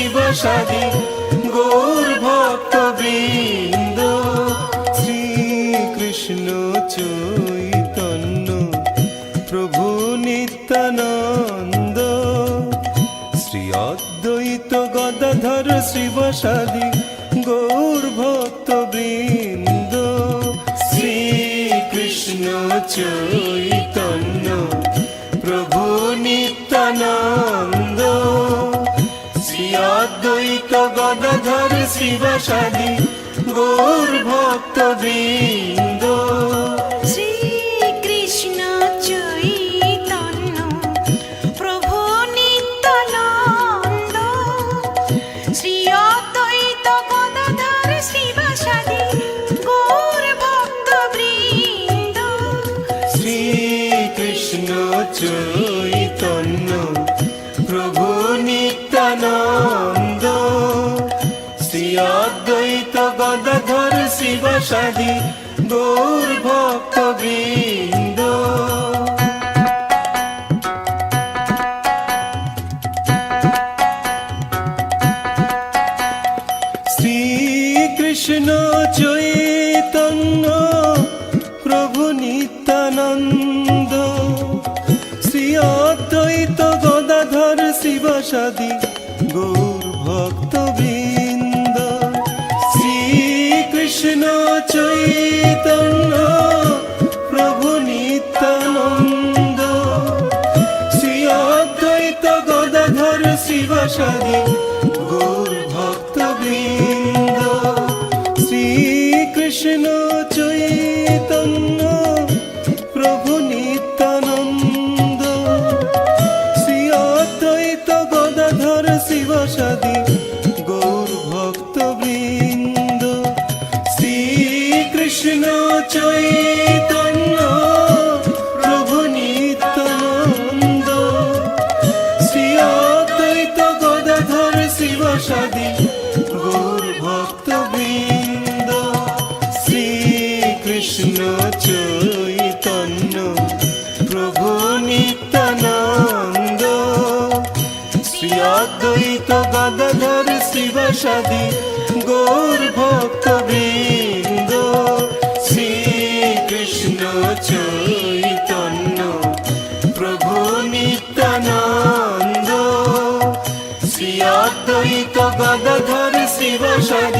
হইব স্বাধীন গৌর ভক্ত বৃন্দ, শ্রীকৃষ্ণ চৈতন্য, প্রভু নিত্যানন্দ, শ্রী অদ্বৈত গদাধর শিবসাদী গৌর ভক্ত বৃন্দ, শ্রীকৃষ্ণ চৈতন্য, প্রভু নিত্যানন্দ। অদ্বৈত গদাধর শিবাসাদি গৌর ভক্তবৃন্দ। বসাদি গৌর ভক্ত বৃন্দ। শ্রীকৃষ্ণ চৈতন্য প্রভু নিত্যানন্দ শ্রী অদ্বৈত গদাধর শিবসাদী 저기 সাদি গৌর ভক্ত বৃন্দ শ্রীকৃষ্ণ চৈতন্য প্রভু নিত্যানন্দ শ্রী অদ্বৈত গদাধর শিব সাদি।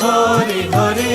হরে হরে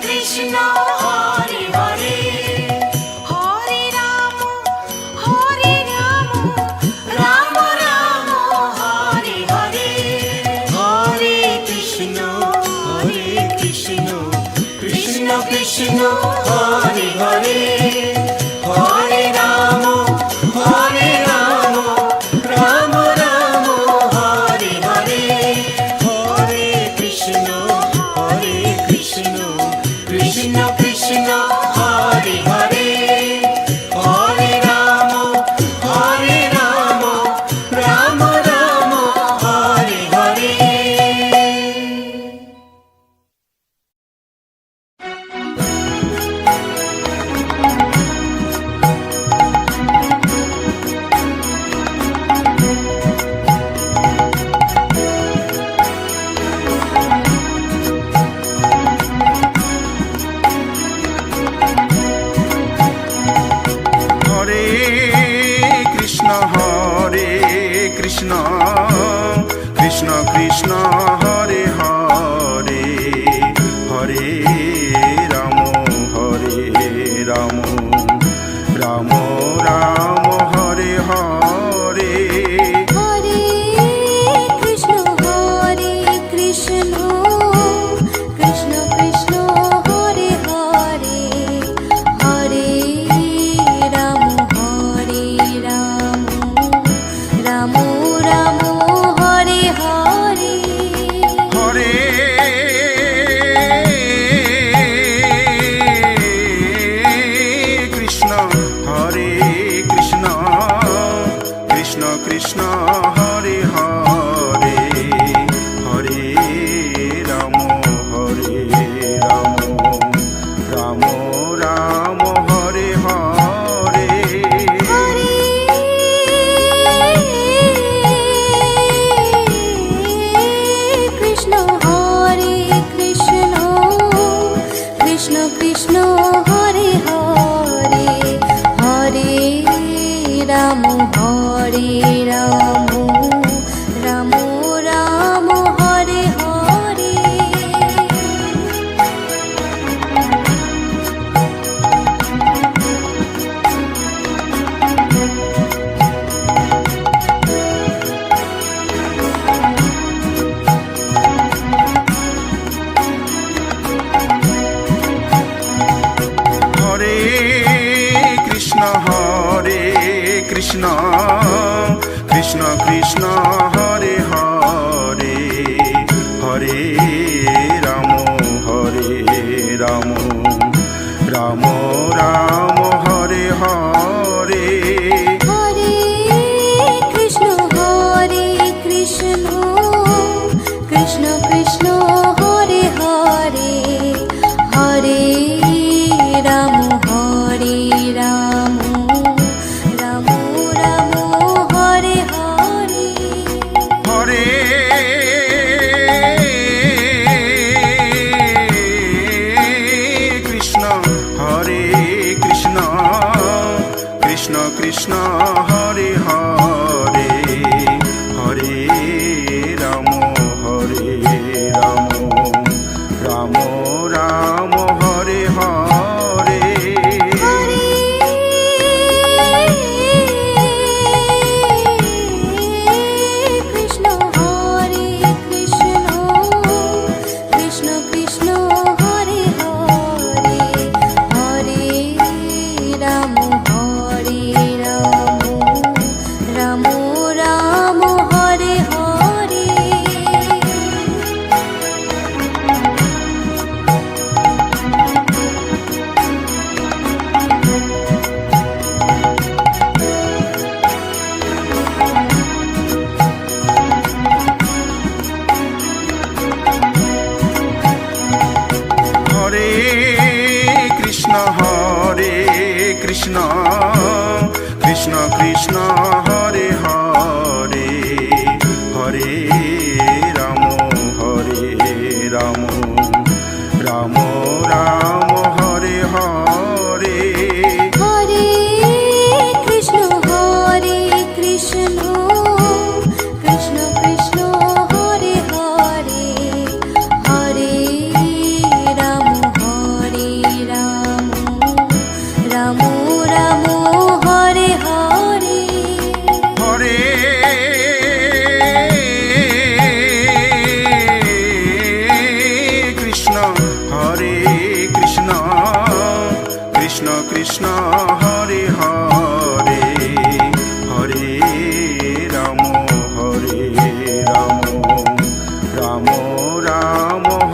Krishna. nombre. রাম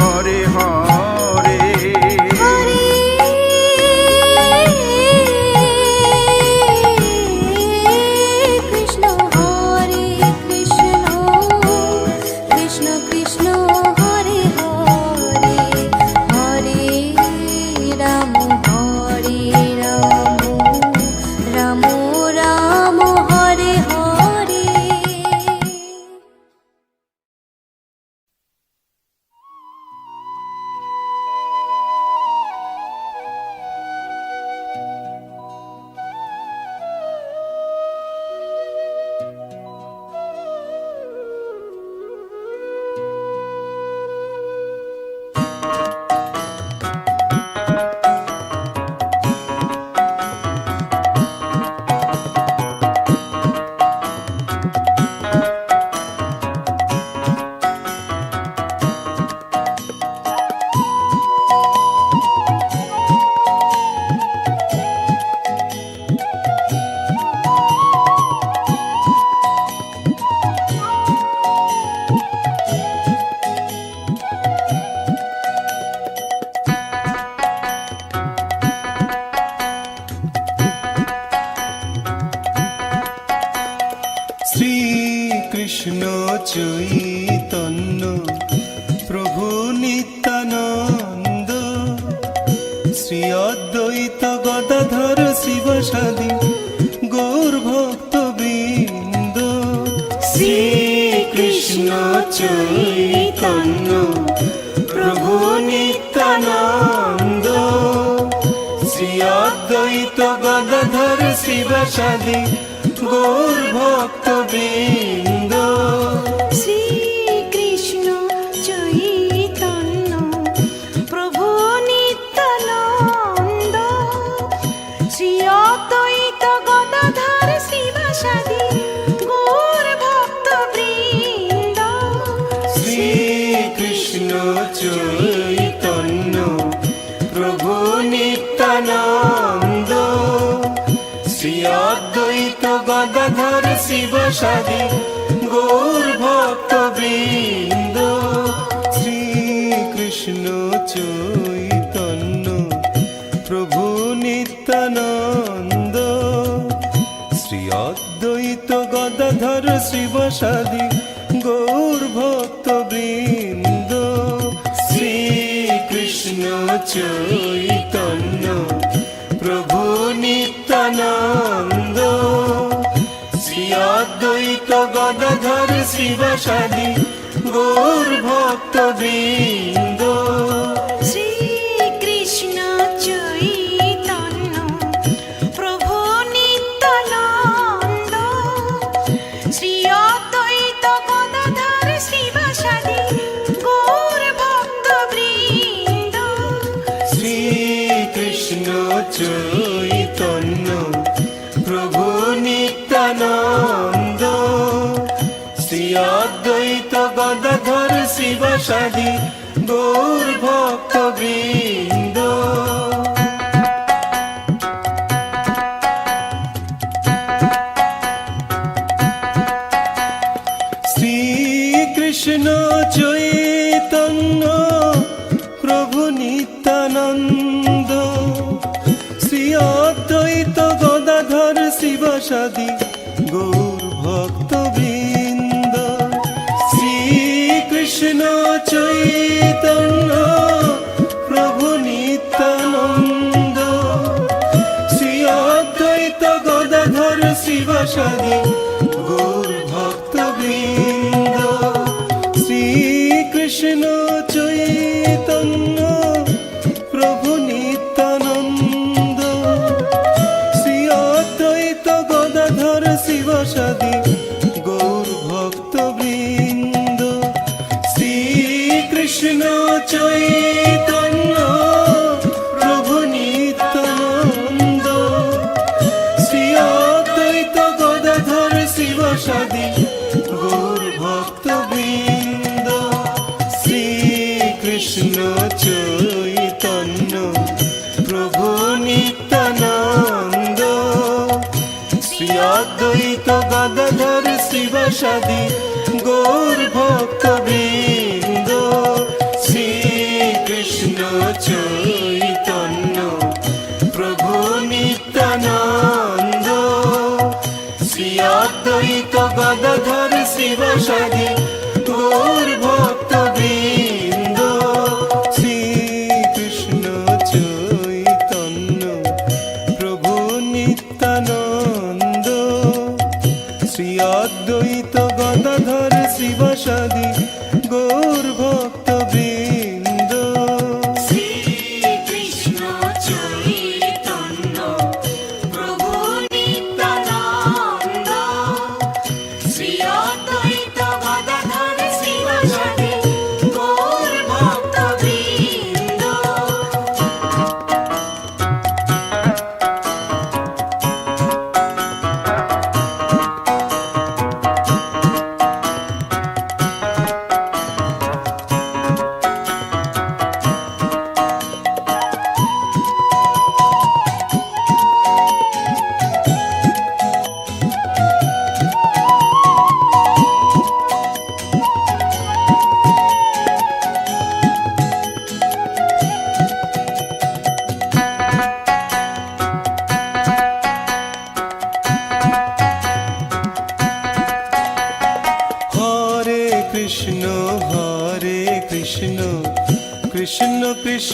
অদ্বৈত গদাধর শিবশালী গৌর ভক্ত বৃন্দ। শ্রীকৃষ্ণ চৈতন্য, প্রভু নিত্যানন্দ। শ্রী অদ্বৈত গদাধর শিবশালী গৌর ভক্ত বৃন্দ। অদ্বৈত গদাধর শিব সাধি গৌর ভক্ত বৃন্দ। শ্রীকৃষ্ণ চৈতন্য, প্রভু নিত্যানন্দ। শ্রী অদ্বৈত গদাধর শিব সাধি গৌর ভক্ত বৃন্দ। শ্রীকৃষ্ণ চৈতন্য। নিত্যানন্দ শ্রী অদ্বৈত গদাধর শিবসাদী গৌর ভক্তবৃন্দ। বসাদি গৌর ভক্তবৃন্দ চৈতন্য প্রভু নিত্যানন্দ। শ্রী অদ্বৈত গদাধর শিবসাদী কৃষ্ণ চৈতন্য, প্রভু নিত্যানন্দ। শ্রী অদ্বৈত গদাধর শিবসাদি গৌর ভক্ত বৃন্দ শ্রী কৃষ্ণ চৈতন্য, প্রভু নিত্যানন্দ। শ্রী অদ্বৈত গদাধর শিবসাদি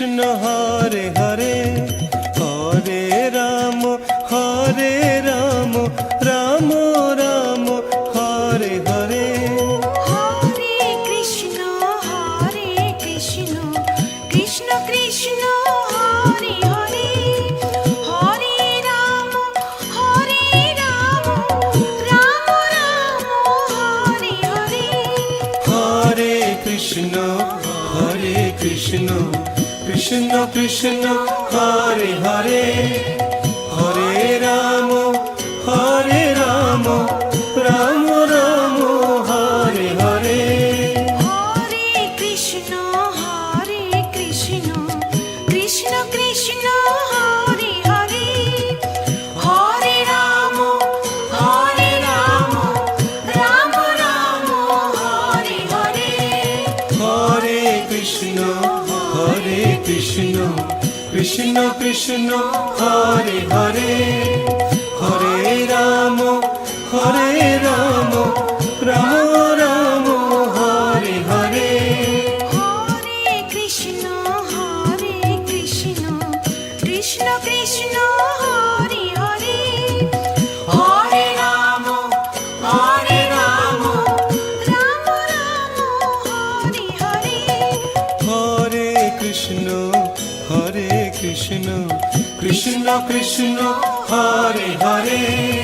Krishna কৃষ্ণ হরে হরে।